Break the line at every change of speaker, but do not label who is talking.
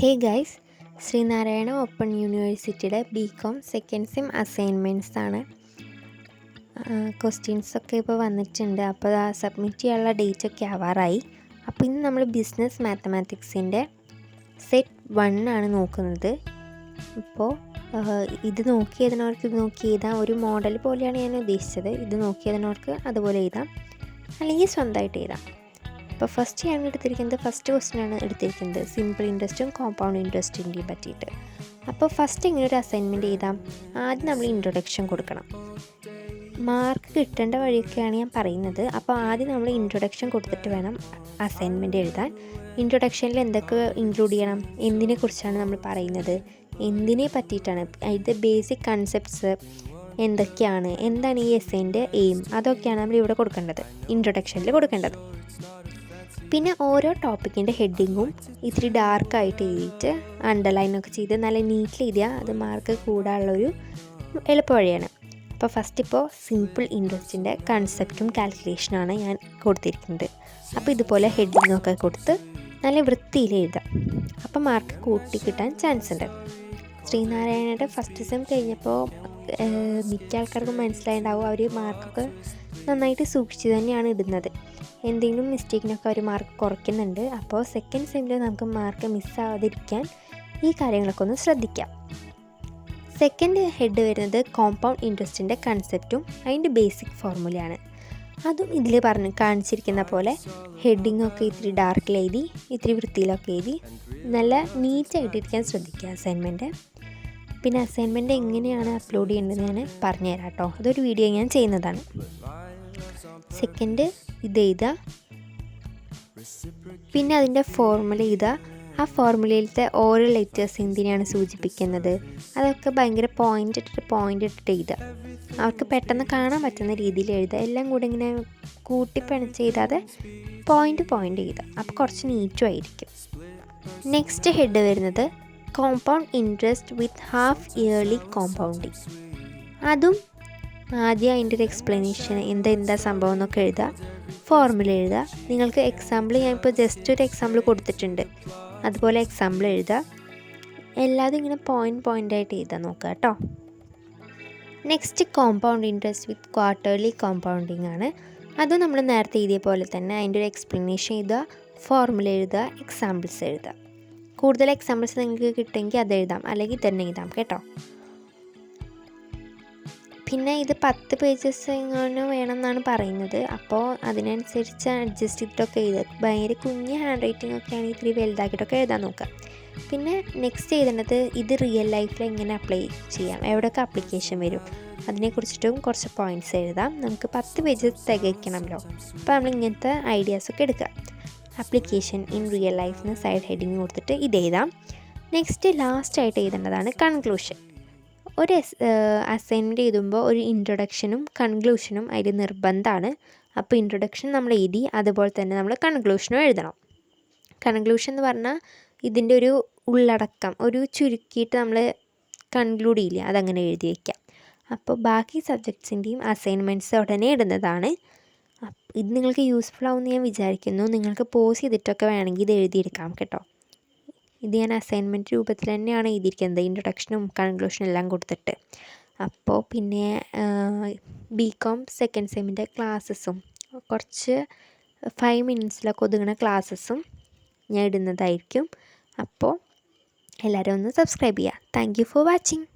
ഹേ guys Sreenarayana open യൂണിവേഴ്സിറ്റിയുടെ B Com second sem assignments ആണ്. Questions ഒക്കെ ഇപ്പോൾ വന്നിട്ടുണ്ട്. അപ്പോൾ ആ സബ്മിറ്റ് ചെയ്യാനുള്ള ഡേറ്റ് ഒക്കെ ആവാറായി. അപ്പോൾ ഇന്ന് നമ്മൾ ബിസിനസ് മാത്തമാറ്റിക്സിന്റെ സെറ്റ് വൺ ആണ് നോക്കുന്നത്. ഇപ്പോൾ ഇത് നോക്കി ഇത് നോക്കി എഴുതാം. ഒരു മോഡൽ പോലെയാണ് ഞാൻ ഉദ്ദേശിച്ചത്. ഇത് നോക്കി അതുപോലെ എഴുതാം. അല്ലെങ്കിൽ സ്വന്തമായിട്ട് എഴുതാം. അപ്പോൾ ഫസ്റ്റ് ഞാൻ എടുത്തിരിക്കുന്നത് ഫസ്റ്റ് ക്വസ്റ്റ്യൻ ആണ് എടുത്തിരിക്കുന്നത്. സിമ്പിൾ ഇൻട്രസ്റ്റും കോമ്പൗണ്ട് ഇൻട്രസ്റ്റിന്റെയും പറ്റിയിട്ട്. അപ്പോൾ ഫസ്റ്റ് ഇങ്ങനെ ഒരു അസൈൻമെന്റ് ചെയ്താൽ ആദ്യം നമ്മൾ ഇൻട്രൊഡക്ഷൻ കൊടുക്കണം. മാർക്ക് കിട്ടേണ്ട വഴിയൊക്കെയാണ് ഞാൻ പറയുന്നത്. അപ്പോൾ ആദ്യം നമ്മൾ ഇൻട്രൊഡക്ഷൻ കൊടുത്തിട്ട് വേണം അസൈൻമെന്റ് എഴുതാൻ. ഇൻട്രൊഡക്ഷനിൽ എന്തൊക്കെ ഇൻക്ലൂഡ് ചെയ്യണം? എന്തിനെ കുറിച്ചാണ് നമ്മൾ പറയുന്നത്? എന്തിനെ പറ്റിയിട്ടാണ്? ഇത് ബേസിക് കൺസെപ്റ്റ്സ് എന്തൊക്കെയാണ്? എന്താണ് ഈ എസ്സേന്റെ എയിം അതൊക്കെയാണ് നമ്മൾ ഇവിടെ കൊടുക്കേണ്ടത്. ഇൻട്രൊഡക്ഷനിൽ കൊടുക്കേണ്ടത്. പിന്നെ ഓരോ ടോപ്പിക്കിന്റെ ഹെഡിങ്ങും ഇത്തിരി ഡാർക്കായിട്ട് എഴുതിയിട്ട് അണ്ടർലൈനൊക്കെ ചെയ്ത് നല്ല നീറ്റിൽ എഴുതിയാൽ അത് മാർക്ക് കൂടാനുള്ളൊരു എളുപ്പ വഴിയാണ് അപ്പോൾ ഫസ്റ്റ് ഇപ്പോൾ സിമ്പിൾ ഇൻട്രസ്റ്റിന്റെ കൺസെപ്റ്റും കാൽക്കുലേഷനാണ് ഞാൻ കൊടുത്തിരിക്കുന്നത്. അപ്പോൾ ഇതുപോലെ ഹെഡിങ്ങൊക്കെ കൊടുത്ത് നല്ല വൃത്തിയിൽ എഴുതാം. അപ്പോൾ മാർക്ക് കൂട്ടി കിട്ടാൻ ചാൻസ് ഉണ്ട് ശ്രീനാരായണയുടെ ഫസ്റ്റ് സെം കഴിഞ്ഞപ്പോൾ മിക്ക ആൾക്കാർക്കും മനസ്സിലായിട്ടുണ്ടാവും അവർ മാർക്കൊക്കെ നന്നായിട്ട് സൂക്ഷിച്ച് തന്നെയാണ് ഇടുന്നത്. എന്തെങ്കിലും മിസ്റ്റേക്കിനൊക്കെ അവർ മാർക്ക് കുറയ്ക്കുന്നുണ്ട്. അപ്പോൾ സെക്കൻഡ് സെമ്മിൽ നമുക്ക് മാർക്ക് മിസ്സാവാതിരിക്കാൻ ഈ കാര്യങ്ങളൊക്കെ ഒന്ന് ശ്രദ്ധിക്കാം. സെക്കൻഡ് ഹെഡ് വരുന്നത് കോമ്പൗണ്ട് ഇൻട്രസ്റ്റിന്റെ കൺസെപ്റ്റും അതിന്റെ ബേസിക് ഫോർമുലയാണ് അതും ഇതിൽ പറഞ്ഞ് കാണിച്ചിരിക്കുന്ന പോലെ ഹെഡിങ് ഒക്കെ ഇത്തിരി ഡാർക്കിൽ എഴുതി ഇത്തിരി വൃത്തിയിലൊക്കെ എഴുതി നല്ല നീറ്റായിട്ടിരിക്കാൻ ശ്രദ്ധിക്കുക അസൈൻമെന്റ് പിന്നെ അസൈൻമെന്റ് എങ്ങനെയാണ് അപ്ലോഡ് ചെയ്യേണ്ടതെന്ന് ഞാൻ പറഞ്ഞുതരാം കേട്ടോ. അതൊരു വീഡിയോ ഞാൻ ചെയ്യുന്നതാണ്. സെക്കൻഡ് ഇത് എഴുതുക പിന്നെ അതിന്റെ ഫോർമുല എഴുതുക ആ ഫോർമുലയിലത്തെ ഓരോ ലെറ്റേഴ്സ് എന്തിനാണ് സൂചിപ്പിക്കുന്നത്? അതൊക്കെ ഭയങ്കര പോയിന്റ് ഇട്ടിട്ട് പോയിന്റ് ഇട്ടിട്ട് എഴുതുക അവർക്ക് പെട്ടെന്ന് കാണാൻ പറ്റുന്ന രീതിയിൽ എഴുതുക എല്ലാം കൂടെ ഇങ്ങനെ കൂട്ടിപ്പണിച്ച് എഴുതാതെ പോയിന്റ് പോയിന്റ് എഴുതുക അപ്പോൾ കുറച്ച് നീറ്റും ആയിരിക്കും. നെക്സ്റ്റ് ഹെഡ് വരുന്നത് compound interest with half yearly compounding അതും ആദ്യം അതിന്റെ ഒരു എക്സ്പ്ലനേഷൻ എന്താ എന്താ സംഭവം എന്നൊക്കെ എഴുതുക. ഫോർമുല എഴുതുക. നിങ്ങൾക്ക് എക്സാമ്പിൾ ഞാൻ ഇപ്പോൾ ജസ്റ്റ് ഒരു എക്സാമ്പിൾ കൊടുത്തിട്ടുണ്ട്. അതുപോലെ എക്സാമ്പിൾ എഴുതുക. എല്ലാതും ഇങ്ങനെ പോയിന്റ് ആയിട്ട് എഴുതാൻ നോക്കുക കേട്ടോ. Next compound interest with quarterly compounding ആണ്. അതും നമ്മൾ നേരത്തെ എഴുതിയ പോലെ തന്നെ അതിന്റെ ഒരു എക്സ്പ്ലനേഷൻ എഴുതുക ഫോർമുല എഴുതുക എക്സാമ്പിൾസ് എഴുതുക. കൂടുതൽ എക്സാമ്പിൾസ് നിങ്ങൾക്ക് കിട്ടുമെങ്കിൽ അത് എഴുതാം. അല്ലെങ്കിൽ തന്നെ എഴുതാം കേട്ടോ. പിന്നെ ഇത് പത്ത് പേജസ് എങ്ങനെ വേണം എന്നാണ് പറയുന്നത്. അപ്പോൾ അതിനനുസരിച്ച് അഡ്ജസ്റ്റ് ചെയ്തിട്ടൊക്കെ എഴുതുക. ഭയങ്കര കുഞ്ഞ് ഹാൻഡ് റൈറ്റിംഗ് ഒക്കെ ആണെങ്കിൽ ഇത്തിരി വലുതാക്കിയിട്ടൊക്കെ എഴുതാൻ നോക്കുക. പിന്നെ നെക്സ്റ്റ് എഴുതേണ്ടത് ഇത് റിയൽ ലൈഫിൽ എങ്ങനെ അപ്ലൈ ചെയ്യാം? എവിടെയൊക്കെ അപ്ലിക്കേഷൻ വരും? അതിനെക്കുറിച്ചിട്ടും കുറച്ച് പോയിന്റ്സ് എഴുതാം. നമുക്ക് പത്ത് പേജ് തികയ്ക്കണമല്ലോ. അപ്പോൾ നമ്മൾ ഇങ്ങനത്തെ ഐഡിയാസൊക്കെ എടുക്കുക. അപ്ലിക്കേഷൻ ഇൻ റിയൽ ലൈഫിന് സൈഡ് ഹെഡിങ് കൊടുത്തിട്ട് ഇത് എഴുതാം. നെക്സ്റ്റ് ലാസ്റ്റ് ആയിട്ട് എഴുതേണ്ടതാണ് കൺക്ലൂഷൻ ഒരു അസൈൻമെന്റ് എഴുതുമ്പോൾ ഒരു ഇൻട്രൊഡക്ഷനും കൺക്ലൂഷനും അതിൽ നിർബന്ധമാണ് അപ്പോൾ ഇൻട്രൊഡക്ഷൻ നമ്മൾ എഴുതി അതുപോലെ തന്നെ നമ്മൾ കൺക്ലൂഷനും എഴുതണം. കൺക്ലൂഷൻ എന്ന് പറഞ്ഞാൽ ഇതിന്റെ ഒരു ഉള്ളടക്കം ഒരു ചുരുക്കിയിട്ട് നമ്മൾ കൺക്ലൂഡ് ചെയ്യില്ല അതങ്ങനെ എഴുതി വയ്ക്കാം അപ്പോൾ ബാക്കി സബ്ജക്ട്സിന്റെയും അസൈൻമെന്റ്സ് ഉടനെ ഇടുന്നതാണ്. ഇത് നിങ്ങൾക്ക് യൂസ്ഫുൾ ആവുമെന്ന് ഞാൻ വിചാരിക്കുന്നു. നിങ്ങൾക്ക് പോസ് ചെയ്തിട്ടൊക്കെ വേണമെങ്കിൽ ഇത് എഴുതിയെടുക്കാം കേട്ടോ. ഇത് ഞാൻ അസൈൻമെന്റ് രൂപത്തിൽ തന്നെയാണ് എഴുതിയിരിക്കുന്നത്. ഇൻട്രൊഡക്ഷനും കൺക്ലൂഷനും എല്ലാം കൊടുത്തിട്ട്. അപ്പോൾ പിന്നെ ബി കോം സെക്കൻഡ് സെമ്മിന്റെ ക്ലാസ്സസും കുറച്ച് ഫൈവ് മിനിറ്റ്സിലൊക്കെ ഒതുങ്ങുന്ന ക്ലാസ്സസും ഞാൻ ഇടുന്നതായിരിക്കും. അപ്പോൾ എല്ലാവരും ഒന്ന് സബ്സ്ക്രൈബ് ചെയ്യുക. Thank you for watching